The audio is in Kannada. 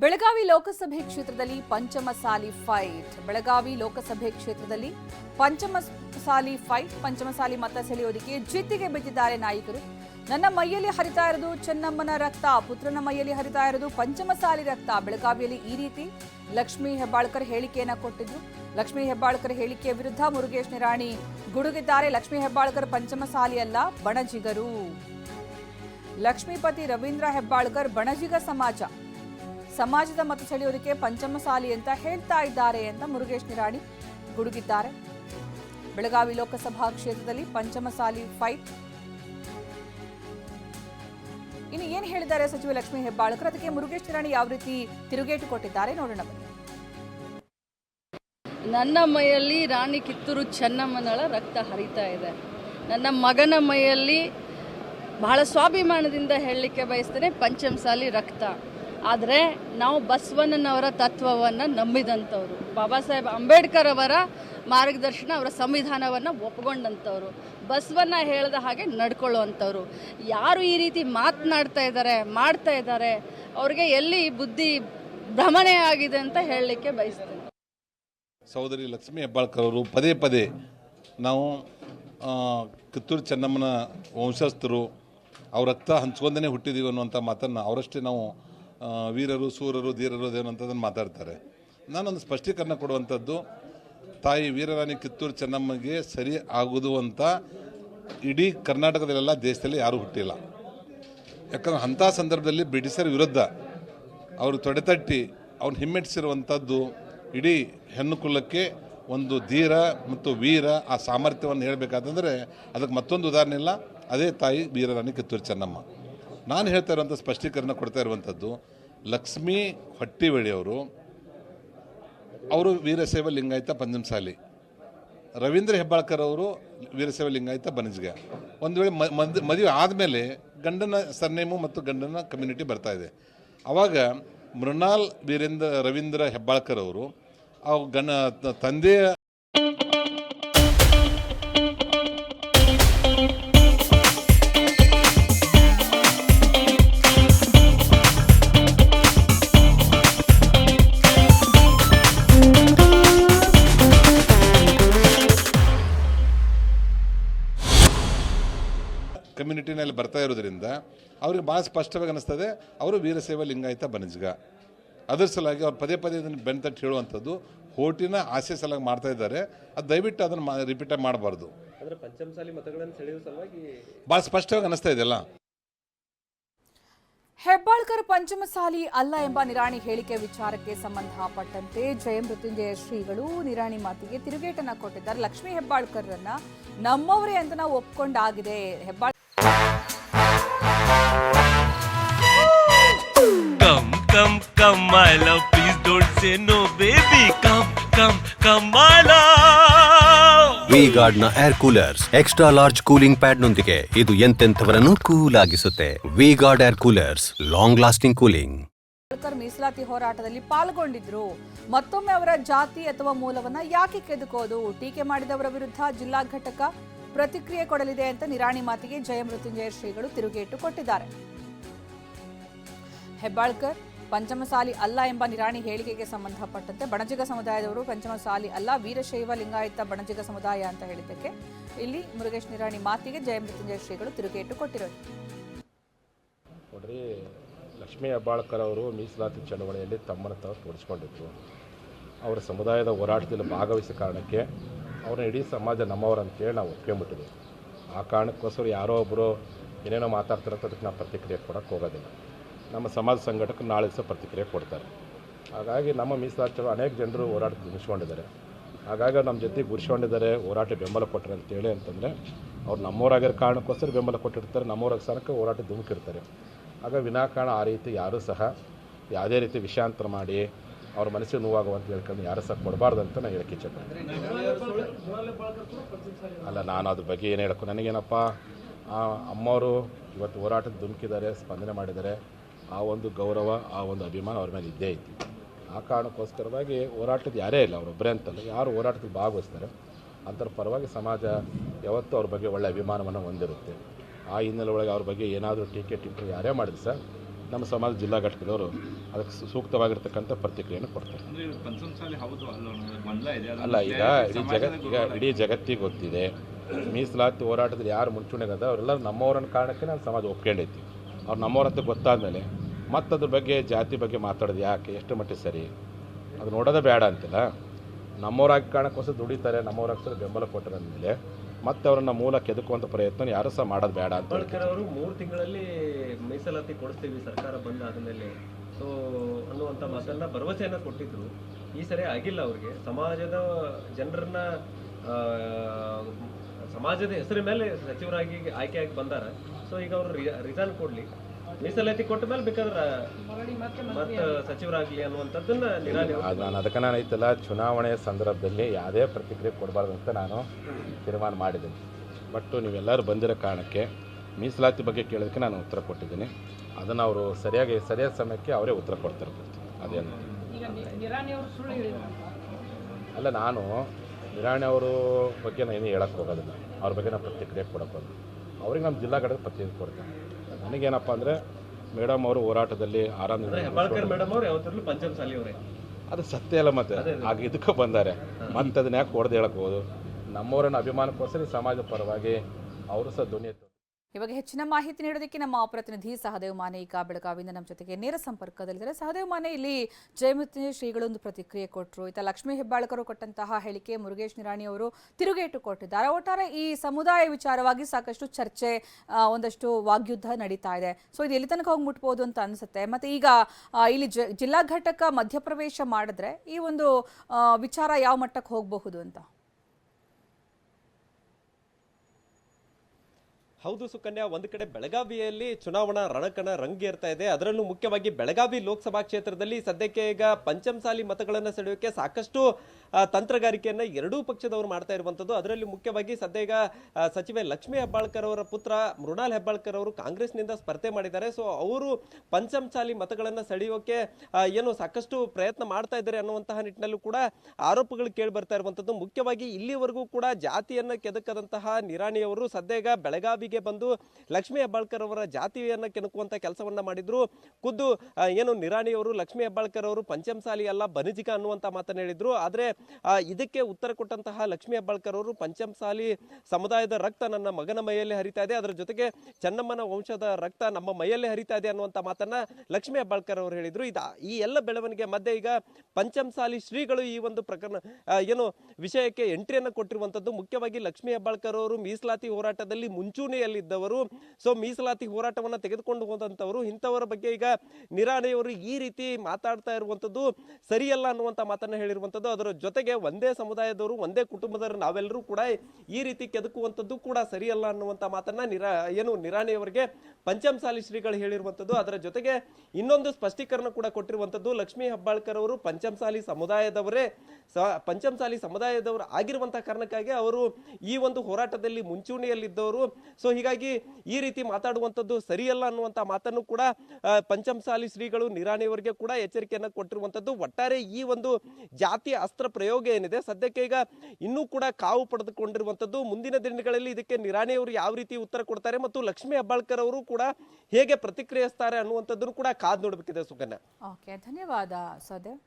ಬೆಳಗಾವಿ ಲೋಕಸಭೆ ಕ್ಷೇತ್ರದಲ್ಲಿ ಪಂಚಮಸಾಲಿ ಫೈಟ್. ಬೆಳಗಾವಿ ಲೋಕಸಭೆ ಕ್ಷೇತ್ರದಲ್ಲಿ ಪಂಚಮಸಾಲಿ ಫೈಟ್ ಪಂಚಮಸಾಲಿ ಮತ ಸೆಳೆಯೋದಕ್ಕೆ ಜಿದ್ದಿಗೆ ಬಿದ್ದಿದ್ದಾರೆ ನಾಯಕರು. ನನ್ನ ಮೈಯಲ್ಲಿ ಹರಿತಾ ಇರೋದು ಚೆನ್ನಮ್ಮನ ರಕ್ತ, ಪುತ್ರನ ಮೈಯಲ್ಲಿ ಹರಿತಾ ಇರೋದು ಪಂಚಮಸಾಲಿ ರಕ್ತ. ಬೆಳಗಾವಿಯಲ್ಲಿ ಈ ರೀತಿ ಲಕ್ಷ್ಮೀ ಹೆಬ್ಬಾಳ್ಕರ್ ಹೇಳಿಕೆಯನ್ನು ಕೊಟ್ಟಿದ್ರು. ಲಕ್ಷ್ಮೀ ಹೆಬ್ಬಾಳ್ಕರ್ ಹೇಳಿಕೆಯ ವಿರುದ್ಧ ಮುರುಗೇಶ್ ನಿರಾಣಿ ಗುಡುಗಿದ್ದಾರೆ. ಲಕ್ಷ್ಮೀ ಹೆಬ್ಬಾಳ್ಕರ್ ಪಂಚಮಸಾಲಿ ಅಲ್ಲ, ಬಣಜಿಗರು. ಲಕ್ಷ್ಮೀಪತಿ ರವೀಂದ್ರ ಹೆಬ್ಬಾಳ್ಕರ್ ಬಣಜಿಗ ಸಮಾಜ. ಸಮಾಜದ ಮತ ಸೆಳೆಯೋದಕ್ಕೆ ಪಂಚಮಸಾಲಿ ಅಂತ ಹೇಳ್ತಾ ಇದ್ದಾರೆ ಅಂತ ಮುರುಗೇಶ್ ನಿರಾಣಿ ಗುಡುಗಿದ್ದಾರೆ. ಬೆಳಗಾವಿ ಲೋಕಸಭಾ ಕ್ಷೇತ್ರದಲ್ಲಿ ಪಂಚಮಸಾಲಿ ಫೈಟ್ ಇನ್ನು ಏನು ಹೇಳಿದ್ದಾರೆ ಸಚಿವ ಲಕ್ಷ್ಮೀ ಹೆಬ್ಬಾಳ್ಕರ್? ಅದಕ್ಕೆ ಮುರುಗೇಶ್ ನಿರಾಣಿ ಯಾವ ರೀತಿ ತಿರುಗೇಟು ಕೊಟ್ಟಿದ್ದಾರೆ ನೋಡೋಣ ಬನ್ನಿ. ನನ್ನ ಮೈಯಲ್ಲಿ ರಾಣಿ ಕಿತ್ತೂರು ಚೆನ್ನಮ್ಮನಳ ರಕ್ತ ಹರಿತಾ ಇದೆ. ನನ್ನ ಮಗನ ಮೈಯಲ್ಲಿ ಬಹಳ ಸ್ವಾಭಿಮಾನದಿಂದ ಹೇಳಲಿಕ್ಕೆ ಬಯಸ್ತೇನೆ ಪಂಚಮಸಾಲಿ ರಕ್ತ. ಆದರೆ ನಾವು ಬಸವಣ್ಣನವರ ತತ್ವವನ್ನು ನಂಬಿದಂಥವ್ರು. ಬಾಬಾ ಸಾಹೇಬ್ ಅಂಬೇಡ್ಕರ್ ಅವರ ಮಾರ್ಗದರ್ಶನ, ಅವರ ಸಂವಿಧಾನವನ್ನು ಒಪ್ಕೊಂಡಂಥವ್ರು. ಬಸವಣ್ಣ ಹೇಳಿದ ಹಾಗೆ ನಡ್ಕೊಳ್ಳುವಂಥವ್ರು. ಯಾರು ಈ ರೀತಿ ಮಾತನಾಡ್ತಾ ಇದ್ದಾರೆ ಮಾಡ್ತಾ ಇದ್ದಾರೆ ಅವ್ರಿಗೆ ಎಲ್ಲಿ ಬುದ್ಧಿ ಭ್ರಮಣೆ ಆಗಿದೆ ಅಂತ ಹೇಳಲಿಕ್ಕೆ ಬಯಸ್ತೇನೆ. ಸಹೋದರಿ ಲಕ್ಷ್ಮೀ ಹೆಬ್ಬಾಳ್ಕರ್ ಅವರು ಪದೇ ಪದೇ ನಾವು ಕಿತ್ತೂರು ಚೆನ್ನಮ್ಮನ ವಂಶಸ್ಥರು, ಅವ್ರ ರಕ್ತ ಹಂಚ್ಕೊಂಡೇ ಹುಟ್ಟಿದ್ದೀವಿ ಅನ್ನುವಂಥ ಮಾತನ್ನು ಅವರಷ್ಟೇ ನಾವು ವೀರರು, ಸೂರರು, ಧೀರರು ಅದೇನಂತದನ್ನು ಮಾತಾಡ್ತಾರೆ. ನಾನೊಂದು ಸ್ಪಷ್ಟೀಕರಣ ಕೊಡುವಂಥದ್ದು, ತಾಯಿ ವೀರರಾಣಿ ಕಿತ್ತೂರು ಚೆನ್ನಮ್ಮಗೆ ಸರಿ ಆಗುವುದು ಅಂತ ಇಡೀ ಕರ್ನಾಟಕದಲ್ಲೆಲ್ಲ ದೇಶದಲ್ಲಿ ಯಾರೂ ಹುಟ್ಟಿಲ್ಲ. ಯಾಕಂದ್ರೆ ಅಂಥ ಸಂದರ್ಭದಲ್ಲಿ ಬ್ರಿಟಿಷರ ವಿರುದ್ಧ ಅವರು ತೊಡೆತಟ್ಟಿ ಅವ್ನು ಹಿಮ್ಮೆಟ್ಟಿಸಿರುವಂಥದ್ದು ಇಡೀ ಹೆಣ್ಣು ಕುಲಕ್ಕೆ ಒಂದು ಧೀರ ಮತ್ತು ವೀರ ಆ ಸಾಮರ್ಥ್ಯವನ್ನು ಹೇಳಬೇಕಾದಂದರೆ ಅದಕ್ಕೆ ಮತ್ತೊಂದು ಉದಾಹರಣೆ ಇಲ್ಲ. ಅದೇ ತಾಯಿ ವೀರರಾಣಿ ಕಿತ್ತೂರು ಚೆನ್ನಮ್ಮ. ನಾನು ಹೇಳ್ತಾ ಇರೋಂಥ ಸ್ಪಷ್ಟೀಕರಣ ಕೊಡ್ತಾ ಇರುವಂಥದ್ದು, ಲಕ್ಷ್ಮೀ ಹೊಟ್ಟಿವೇಳಿಯವರು ಅವರು ವೀರಸೇವ ಲಿಂಗಾಯತ ಪಂಚಮಸಾಲಿ. ರವೀಂದ್ರ ಹೆಬ್ಬಾಳ್ಕರ್ ಅವರು ವೀರಸೇವ ಲಿಂಗಾಯತ ಬನಜ್ಗ. ಒಂದು ವೇಳೆ ಮದುವೆ ಆದಮೇಲೆ ಗಂಡನ ಸರ್ನೇಮು ಮತ್ತು ಗಂಡನ ಕಮ್ಯುನಿಟಿ ಬರ್ತಾ ಇದೆ. ಆವಾಗ ಮೃಣಾಲ್ ವೀರೇಂದ್ರ, ರವೀಂದ್ರ ಹೆಬ್ಬಾಳ್ಕರ್ ಅವರು, ಆ ಗಣ ತಂದೆಯ ಕಮ್ಯುನಿಟಿನಲ್ಲಿ ಬರ್ತಾ ಇರೋದ್ರಿಂದ ಅವ್ರಿಗೆ ಭಾಳ ಸ್ಪಷ್ಟವಾಗಿ ಅನ್ನಿಸ್ತದೆ ಅವರು ವೀರಶೈವ ಲಿಂಗಾಯತ ಬನಜ್ಗ. ಅದರ ಸಲುವಾಗಿ ಅವ್ರು ಪದೇ ಪದೇ ಇದನ್ನು ಬೆನ್ತಟ್ಟು ಹೇಳುವಂಥದ್ದು ಹೋಟಿನ ಆಸೆ ಸಲಾಗಿ ಮಾಡ್ತಾ ಇದ್ದಾರೆ. ಅದು ದಯವಿಟ್ಟು ಅದನ್ನು ರಿಪೀಟ್ ಮಾಡಬಾರ್ದು. ಅಂದ್ರೆ ಪಂಚಮಸಾಲಿ ಮತಗಳನ್ನು ಸೆಳೆಯುವ ಸಲುವಾಗಿ ಭಾಳ ಸ್ಪಷ್ಟವಾಗಿ ಅನ್ನಿಸ್ತಾ ಇದೆಯಲ್ಲ ಹೆಬ್ಬಾಳ್ಕರ್ ಪಂಚಮಸಾಲಿ ಅಲ್ಲ ಎಂಬ ನಿರಾಣಿ ಹೇಳಿಕೆ ವಿಚಾರಕ್ಕೆ ಸಂಬಂಧಪಟ್ಟಂತೆ ಜಯ ಮೃತ್ಯುಂಜಯ ಶ್ರೀಗಳು ನಿರಾಣಿ ಮಾತಿಗೆ ತಿರುಗೇಟನ್ನ ಕೊಟ್ಟಿದ್ದಾರೆ. ಲಕ್ಷ್ಮೀ ಹೆಬ್ಬಾಳ್ಕರ್ರನ್ನ ನಮ್ಮವರೇ ಅಂತ ನಾವು ಒಪ್ಕೊಂಡಾಗಿದೆ. Hebbal Come, come, come, my love. Please don't say no, baby. Come, come, come, my love. V ಗಾರ್ಡ್ನ air coolers extra large cooling pad ನೊಂದಿಗೆ ಇದು ಎಂತೆಂಥವರನ್ನು cool ಆಗಿಸುತ್ತೆ V Guard air coolers long lasting cooling ಮೀಸಲಾತಿ ಹೋರಾಟದಲ್ಲಿ ಪಾಲ್ಗೊಂಡಿದ್ರು ಮತ್ತೊಮ್ಮೆ ಅವರ ಜಾತಿ ಅಥವಾ ಮೂಲವನ್ನ ಯಾಕೆ ಕೆದಕೋದು ಟೀಕೆ ಮಾಡಿದವರ ವಿರುದ್ಧ ಜಿಲ್ಲಾ ಘಟಕ ಪ್ರತಿಕ್ರಿಯೆ ಕೊಡಲಿದೆ ಅಂತ ನಿರಾಣಿ ಮಾತಿಗೆ ಜಯಮೃತ್ಯುಂಜಯ ಶ್ರೀಗಳು ತಿರುಗೇಟು ಕೊಟ್ಟಿದ್ದಾರೆ ಹೆಬ್ಬಾಳ್ಕರ್, ಪಂಚಮಸಾಲಿ ಅಲ್ಲ ಎಂಬ ನಿರಾಣಿ ಹೇಳಿಕೆಗೆ ಸಂಬಂಧಪಟ್ಟಂತೆ ಬಣಜಿಗ ಸಮುದಾಯದವರು ಪಂಚಮಸಾಲಿ ಅಲ್ಲ ವೀರಶೈವ ಲಿಂಗಾಯತ ಬಣಜಿಗ ಸಮುದಾಯ ಅಂತ ಹೇಳಿದ್ದಕ್ಕೆ ಇಲ್ಲಿ ಮುರುಗೇಶ್ ನಿರಾಣಿ ಮಾತಿಗೆ ಜಯ ಮೃತ್ಯುಂಜಯ ಶ್ರೀಗಳು ತಿರುಗೇಟು ಕೊಟ್ಟಿರೋದು ನೋಡ್ರಿ, ಲಕ್ಷ್ಮೀ ಹೆಬ್ಬಾಳ್ಕರ್ ಅವರು ಮೀಸಲಾತಿ ಚಳವಳಿಯಲ್ಲಿ ತಮ್ಮನ್ನು ತಾವು ತೋರಿಸ್ಕೊಂಡಿದ್ರು. ಅವರ ಸಮುದಾಯದ ಹೋರಾಟದಲ್ಲಿ ಭಾಗವಹಿಸಿದ ಕಾರಣಕ್ಕೆ ಅವರ ಇಡೀ ಸಮಾಜ ನಮ್ಮವ್ರು ಅಂತೇಳಿ ನಾವು ಒಪ್ಕೊಂಬಿಟ್ಟಿದ್ವಿ. ಆ ಕಾರಣಕ್ಕೋಸ್ಕರ ಯಾರೋ ಒಬ್ಬರು ಏನೇನೋ ಮಾತಾಡ್ತಾರಂತ ಅದಕ್ಕೆ ನಾವು ಪ್ರತಿಕ್ರಿಯೆ ಕೊಡೋಕ್ಕೆ ಹೋಗೋದಿಲ್ಲ. ನಮ್ಮ ಸಮಾಜ ಸಂಘಟಕರು ನಾಳೆ ಸಹ ಪ್ರತಿಕ್ರಿಯೆ ಕೊಡ್ತಾರೆ. ಹಾಗಾಗಿ ನಮ್ಮ ಮೀಸಲಾತಿಗಳು ಅನೇಕ ಜನರು ಹೋರಾಟ ಗುಣಿಸ್ಕೊಂಡಿದ್ದಾರೆ ಹಾಗಾಗಿ ನಮ್ಮ ಜೊತೆ ಗುರಿಸ್ಕೊಂಡಿದ್ದಾರೆ, ಹೋರಾಟ ಬೆಂಬಲ ಕೊಟ್ಟರೆ ಅಂತೇಳಿ ಅಂತಂದರೆ ಅವ್ರು ನಮ್ಮೂರಾಗಿರೋ ಕಾರಣಕ್ಕೋಸ್ಕರ ಬೆಂಬಲ ಕೊಟ್ಟಿರ್ತಾರೆ ನಮ್ಮೂರಾಗ ಸ್ಥಾನಕ್ಕೆ ಹೋರಾಟ ಧುಮುಕಿರ್ತಾರೆ ಆಗ ವಿನಾಕಾರಣ ಆ ರೀತಿ ಯಾರೂ ಸಹ ಯಾವುದೇ ರೀತಿ ವಿಷಾಂತರ ಮಾಡಿ ಅವ್ರ ಮನಸ್ಸಿಗೆ ನೋವಾಗುವಂತ ಹೇಳ್ಕೊಂಡು ಯಾರು ಸಹ ಕೊಡಬಾರ್ದು ಅಂತ ನಾನು ಹೇಳಕ್ಕೆ ಇಚ್ಛೆಪಡ್ತೀನಿ ಅಲ್ಲ, ನಾನು ಅದ್ರ ಬಗ್ಗೆ ಏನು ಹೇಳಕ್ಕೂ ನನಗೇನಪ್ಪ ಅಮ್ಮವರು ಇವತ್ತು ಹೋರಾಟದ ಧುಮುಕಿದ್ದಾರೆ, ಸ್ಪಂದನೆ ಮಾಡಿದ್ದಾರೆ. ಆ ಒಂದು ಗೌರವ ಆ ಒಂದು ಅಭಿಮಾನ ಅವ್ರ ಮೇಲೆ ಇದ್ದೇ ಐತಿ ಆ ಕಾರಣಕ್ಕೋಸ್ಕರವಾಗಿ ಹೋರಾಟದ ಯಾರೇ ಇಲ್ಲ ಅವರೊಬ್ಬರೇ ಅಂತಲ್ಲ ಯಾರು ಹೋರಾಟದಲ್ಲಿ ಭಾಗವಹಿಸ್ತಾರೆ ಅಂಥವ್ರ ಪರವಾಗಿ ಸಮಾಜ ಯಾವತ್ತೂ ಅವ್ರ ಬಗ್ಗೆ ಒಳ್ಳೆಯ ಅಭಿಮಾನವನ್ನು ಹೊಂದಿರುತ್ತೆ. ಆ ಹಿನ್ನೆಲೆ ಒಳಗೆ ಅವ್ರ ಬಗ್ಗೆ ಏನಾದರೂ ಟೀಕೆ ಟಿಪ್ಪಣಿ ಯಾರೇ ಮಾಡಿದ್ರು ಸರ್ ನಮ್ಮ ಸಮಾಜ ಜಿಲ್ಲಾ ಘಟಕದವರು ಅದಕ್ಕೆ ಸೂಕ್ತವಾಗಿರ್ತಕ್ಕಂಥ ಪ್ರತಿಕ್ರಿಯೆಯನ್ನು ಕೊಡ್ತಾರೆ. ಅಲ್ಲ ಈಗ ಇಡೀ ಜಗ ಜಗತ್ ಈಗ ಇಡೀ ಜಗತ್ತಿಗೆ ಗೊತ್ತಿದೆ. ಮೀಸಲಾತಿ ಹೋರಾಟದಲ್ಲಿ ಯಾರು ಮುಂಚೂಣಿಗದ ಅವರೆಲ್ಲ ನಮ್ಮವರನ್ನ ಕಾರಣಕ್ಕೆ ನಾನು ಸಮಾಜ ಒಪ್ಕೊಂಡೈತಿ ಅವ್ರು ನಮ್ಮವ್ರಂತ ಗೊತ್ತಾದಮೇಲೆ ಮತ್ತು ಅದ್ರ ಬಗ್ಗೆ, ಜಾತಿ ಬಗ್ಗೆ ಮಾತಾಡೋದು ಯಾಕೆ, ಎಷ್ಟು ಮಟ್ಟಿಗೆ ಸರಿ? ಅದು ನೋಡೋದೇ ಬೇಡ ಅಂತಿಲ್ಲ. ನಮ್ಮವರಾಗಿ ಕಾರಣಕ್ಕೋಸ್ಕರ ದುಡಿತಾರೆ ನಮ್ಮವರಾಗ್ಸರ ಬೆಂಬಲ ಕೊಟ್ಟರೆ ಅಂದಮೇಲೆ ಮತ್ತೆ ಅವರನ್ನ ಮೂಲ ಕೆದಕುವಂಥ ಪ್ರಯತ್ನ ಯಾರು ಸಹ ಮಾಡೋದು ಬೇಡ ಅಂತ ಅವರು ಮೂರು ತಿಂಗಳಲ್ಲಿ ಮೀಸಲಾತಿ ಕೊಡಿಸ್ತೀವಿ, ಸರ್ಕಾರ ಬಂದ ಆದಮೇಲೆ. ಸೊ ಅನ್ನುವಂಥ ಮಾತನ್ನ ಭರವಸೆಯನ್ನು ಕೊಟ್ಟಿದ್ರು. ಈ ಸರಿ ಆಗಿಲ್ಲ ಅವ್ರಿಗೆ. ಸಮಾಜದ ಜನರನ್ನ ಸಮಾಜದ ಹೆಸರ ಮೇಲೆ ಸಚಿವರಾಗಿ ಆಯ್ಕೆಯಾಗಿ ಬಂದಾರ. ಸೊ ಈಗ ಅವರು ರಿಸಲ್ಟ್ ಕೊಡ್ಲಿ. ಮೀಸಲಾತಿ ಕೊಟ್ಟ ಮೇಲೆ ಬೇಕಾದ್ರೆ ಮತ್ತೆ ಸಚಿವರಾಗ್ಲಿ ಅನ್ನುವಂಥದ್ದನ್ನ ಅದು ನಾನು ಅದಕ್ಕೆ ನಾನು ಐತಲ್ಲ ಚುನಾವಣೆಯ ಸಂದರ್ಭದಲ್ಲಿ ಯಾವುದೇ ಪ್ರತಿಕ್ರಿಯೆ ಕೊಡಬಾರ್ದು ಅಂತ ನಾನು ತೀರ್ಮಾನ ಮಾಡಿದ್ದೀನಿ. ಬಟ್ ನೀವೆಲ್ಲರೂ ಬಂದಿರೋ ಕಾರಣಕ್ಕೆ ಮೀಸಲಾತಿ ಬಗ್ಗೆ ಕೇಳೋದಕ್ಕೆ ನಾನು ಉತ್ತರ ಕೊಟ್ಟಿದ್ದೀನಿ. ಅದನ್ನು ಅವರು ಸರಿಯಾಗಿ ಸರಿಯಾದ ಸಮಯಕ್ಕೆ ಅವರೇ ಉತ್ತರ ಕೊಡ್ತಾರೆ ಅದೇನು ಅಲ್ಲ ನಾನು ನಿರಾಣಿ ಅವರು ಬಗ್ಗೆ ನಾನು ಏನು ಹೇಳಕ್ಕೆ ಹೋಗೋದಿಲ್ಲ. ಅವ್ರ ಬಗ್ಗೆ ನಾನು ಪ್ರತಿಕ್ರಿಯೆ ಕೊಡಕ್ಕೆ ಹೋಗೋದು ಅವ್ರಿಗೆ ನಮ್ಮ ಜಿಲ್ಲಾ ಘಟಕ ಪ್ರತಿನಿಧಿ ಕೊಡ್ತೇನೆ. ನನಗೇನಪ್ಪ ಅಂದರೆ ಮೇಡಮ್ ಅವರು ಹೋರಾಟದಲ್ಲಿ ಆರಾಮ ಅದು ಸತ್ಯ ಅಲ್ಲ ಮತ್ತೆ. ಆಗ ಇದಕ್ಕೆ ಬಂದಾರೆ. ಮತ್ತೆ ಅದನ್ನ ಯಾಕೆ ಹೊಡೆದು ಹೇಳಕ್ಕೆ ಹೋದು? ನಮ್ಮವರನ್ನ ಅಭಿಮಾನಕ್ಕೋಸ್ಕರ ಸಮಾಜ ಸಮಾಜದ ಪರವಾಗಿ ಅವರು ಸಹ ಧ್ವನಿ ಇವಾಗ ಹೆಚ್ಚಿನ ಮಾಹಿತಿ ನೀಡೋದಕ್ಕೆ ನಮ್ಮ ಪ್ರತಿನಿಧಿ ಸಹದೇವ್ ಮಾನೆ ಈಗ ಬೆಳಗಾವಿಯಿಂದ ನಮ್ಮ ಜೊತೆಗೆ ನೇರ ಸಂಪರ್ಕದಲ್ಲಿದ್ದಾರೆ. ಸಹದೇವ್ ಮಾನೆ, ಇಲ್ಲಿ ಜಯಮತಿ ಶ್ರೀಗಳೊಂದು ಪ್ರತಿಕ್ರಿಯೆ ಕೊಟ್ಟರು ಇತ್ತ ಲಕ್ಷ್ಮೀ ಹೆಬ್ಬಾಳ್ಕರು ಕೊಟ್ಟಂತಹ ಹೇಳಿಕೆ ಮುರುಗೇಶ್ ನಿರಾಣಿ ಅವರು ತಿರುಗೇಟು ಕೊಟ್ಟಿದ್ದಾರೆ. ಒಟ್ಟಾರೆ ಈ ಸಮುದಾಯ ವಿಚಾರವಾಗಿ ಸಾಕಷ್ಟು ಚರ್ಚೆ ಒಂದಷ್ಟು ವಾಗ್ಯುದ್ಧ ನಡೀತಾ ಇದೆ. ಸೊ ಇದು ಎಲ್ಲಿ ತನಕ ಹೋಗಿ ಮುಟ್ಬೋದು ಅಂತ ಅನಿಸುತ್ತೆ. ಮತ್ತೆ ಈಗ ಇಲ್ಲಿ ಜಿಲ್ಲಾ ಘಟಕ ಮಧ್ಯಪ್ರವೇಶ ಮಾಡಿದ್ರೆ ಈ ಒಂದು ವಿಚಾರ ಯಾವ ಮಟ್ಟಕ್ಕೆ ಹೋಗಬಹುದು ಅಂತ? ಹೌದು ಸುಕನ್ಯಾ, ಒಂದು ಕಡೆ ಬೆಳಗಾವಿಯಲ್ಲಿ ಚುನಾವಣಾ ರಣಕಣ ರಂಗೇರ್ತಾ ಇದೆ. ಅದರಲ್ಲೂ ಮುಖ್ಯವಾಗಿ ಬೆಳಗಾವಿ ಲೋಕಸಭಾ ಕ್ಷೇತ್ರದಲ್ಲಿ ಸದ್ಯಕ್ಕೆ ಈಗ ಪಂಚಮಸಾಲಿ ಮತಗಳನ್ನು ಸೆಳೆಯೋಕೆ ಸಾಕಷ್ಟು ತಂತ್ರಗಾರಿಕೆಯನ್ನ ಎರಡೂ ಪಕ್ಷದವರು ಮಾಡ್ತಾ ಇರುವಂಥದ್ದು ಅದರಲ್ಲಿ ಮುಖ್ಯವಾಗಿ ಸದ್ಯ ಈಗ ಸಚಿವೆ ಲಕ್ಷ್ಮೀ ಹೆಬ್ಬಾಳ್ಕರ್ ಅವರ ಪುತ್ರ ಮೃಣಾಲ್ ಹೆಬ್ಬಾಳ್ಕರ್ ಅವರು ಕಾಂಗ್ರೆಸ್ನಿಂದ ಸ್ಪರ್ಧೆ ಮಾಡಿದ್ದಾರೆ. ಸೊ, ಅವರು ಪಂಚಮಸಾಲಿ ಮತಗಳನ್ನು ಸೆಳೆಯೋಕೆ ಏನು ಸಾಕಷ್ಟು ಪ್ರಯತ್ನ ಮಾಡ್ತಾ ಇದ್ದಾರೆ ಅನ್ನುವಂತಹ ನಿಟ್ಟಿನಲ್ಲೂ ಕೂಡ ಆರೋಪಗಳು ಕೇಳಿ ಬರ್ತಾ ಇರುವಂಥದ್ದು ಮುಖ್ಯವಾಗಿ ಇಲ್ಲಿವರೆಗೂ ಕೂಡ ಜಾತಿಯನ್ನು ಕೆದಕದಂತಹ ನಿರಾಣಿಯವರು ಸದ್ಯ ಈಗ ಬೆಳಗಾವಿಗೆ ಬಂದು ಲಕ್ಷ್ಮೀ ಹೆಬ್ಬಾಳ್ಕರ್ ಅವರ ಜಾತಿಯನ್ನು ಕೆಣಕುವಂತ ಕೆಲಸವನ್ನ ಮಾಡಿದ್ರು. ಖುದ್ದು ಏನು ನಿರಾಣಿಯವರು ಲಕ್ಷ್ಮೀ ಹೆಬ್ಬಾಳ್ಕರ್ ಅವರು ಪಂಚಮಸಾಲಿ ಅಲ್ಲ ಬನಿಜಿಕ ಅನ್ನುವಂತ ಮಾತನ್ನ ಹೇಳಿದ್ರು. ಆದ್ರೆ ಇದಕ್ಕೆ ಉತ್ತರ ಕೊಟ್ಟಂತಹ ಲಕ್ಷ್ಮೀ ಹೆಬ್ಬಾಳ್ಕರ್ ಅವರು ಪಂಚಮಸಾಲಿ ಸಮುದಾಯದ ರಕ್ತ ನನ್ನ ಮಗನ ಮೈಯಲ್ಲಿ ಹರಿತಾ ಇದೆ. ಅದರ ಜೊತೆಗೆ ಚೆನ್ನಮ್ಮನ ವಂಶದ ರಕ್ತ ನಮ್ಮ ಮೈಯಲ್ಲಿ ಹರಿತಾ ಇದೆ ಅನ್ನುವಂತ ಮಾತನ್ನ ಲಕ್ಷ್ಮೀ ಹೆಬ್ಬಾಳ್ಕರ್ ಅವರು ಹೇಳಿದ್ರು. ಇದ, ಈ ಎಲ್ಲ ಬೆಳವಣಿಗೆ ಮಧ್ಯೆ ಈಗ ಪಂಚಮಸಾಲಿ ಶ್ರೀಗಳು ಈ ಒಂದು ಪ್ರಕರಣ ಏನು ವಿಷಯಕ್ಕೆ ಎಂಟ್ರಿಯನ್ನು ಕೊಟ್ಟಿರುವಂತದ್ದು ಮುಖ್ಯವಾಗಿ ಲಕ್ಷ್ಮೀ ಹೆಬ್ಬಾಳ್ಕರ್ ಅವರು ಮೀಸಲಾತಿ ಹೋರಾಟದಲ್ಲಿ ಮುಂಚೂಣಿಯಲ್ಲಿದ್ದವರು ಸೊ ಮೀಸಲಾತಿ ಹೋರಾಟವನ್ನು ತೆಗೆದುಕೊಂಡು ಹೋದಂಥವರು. ಇಂಥವರ ಬಗ್ಗೆ ಈಗ ನಿರಾಣೆಯವರು ಈ ರೀತಿ ಮಾತಾಡ್ತಾ ಇರುವಂತದ್ದು ಸರಿಯಲ್ಲ ಅನ್ನುವಂತ ಮಾತನ್ನ ಹೇಳಿರುವಂತದ್ದು ಅದರ ಜೊತೆಗೆ ಒಂದೇ ಸಮುದಾಯದವರು, ಒಂದೇ ಕುಟುಂಬದವರು ನಾವೆಲ್ಲರೂ ಕೂಡ ಈ ರೀತಿ ಕೆದಕುವಂಥದ್ದು ಕೂಡ ಸರಿಯಲ್ಲ ಅನ್ನುವಂಥ ಮಾತನ್ನ ನಿರಾ, ಏನು ನಿರಾಣಿಯವರಿಗೆ ಪಂಚಮಸಾಲಿ ಶ್ರೀಗಳು ಹೇಳಿರುವಂತದ್ದು ಅದರ ಜೊತೆಗೆ ಇನ್ನೊಂದು ಸ್ಪಷ್ಟೀಕರಣ ಕೂಡ ಕೊಟ್ಟಿರುವಂತದ್ದು ಲಕ್ಷ್ಮೀ ಹೆಬ್ಬಾಳ್ಕರ್ ಅವರು ಪಂಚಮಸಾಲಿ ಸಮುದಾಯದವರೇ, ಸ ಪಂಚಮಸಾಲಿ ಸಮುದಾಯದವರು ಆಗಿರುವಂಥ ಕಾರಣಕ್ಕಾಗಿ ಅವರು ಈ ಒಂದು ಹೋರಾಟದಲ್ಲಿ ಮುಂಚೂಣಿಯಲ್ಲಿದ್ದವರು. ಸೊ ಹೀಗಾಗಿ ಈ ರೀತಿ ಮಾತಾಡುವಂಥದ್ದು ಸರಿಯಲ್ಲ ಅನ್ನುವಂಥ ಮಾತನ್ನು ಕೂಡ ಪಂಚಮಸಾಲಿ ಶ್ರೀಗಳು ನಿರಾಣಿಯವರಿಗೆ ಕೂಡ ಎಚ್ಚರಿಕೆಯನ್ನು ಕೊಟ್ಟಿರುವಂಥದ್ದು. ಒಟ್ಟಾರೆ ಈ ಒಂದು ಜಾತಿ ಅಸ್ತ್ರ ಪ್ರಯೋಗ ಏನಿದೆ, ಸದ್ಯಕ್ಕೆ ಈಗ ಇನ್ನೂ ಕೂಡ ಕಾವು ಪಡೆದುಕೊಂಡಿರುವಂಥದ್ದು. ಮುಂದಿನ ದಿನಗಳಲ್ಲಿ ಇದಕ್ಕೆ ನಿರಾಣಿಯವರು ಯಾವ ರೀತಿ ಉತ್ತರ ಕೊಡ್ತಾರೆ ಮತ್ತು ಲಕ್ಷ್ಮೀ ಹೆಬ್ಬಾಳ್ಕರ್ ಅವರು ಕೂಡ ಹೇಗೆ ಪ್ರತಿಕ್ರಿಯಿಸ್ತಾರೆ ಅನ್ನುವಂಥದ್ದನ್ನು ಕೂಡ ಕಾದು ನೋಡಬೇಕಿದೆ ಸುಕನ್ಯಾ ಓಕೆ, ಧನ್ಯವಾದ ಸಹದೇವ್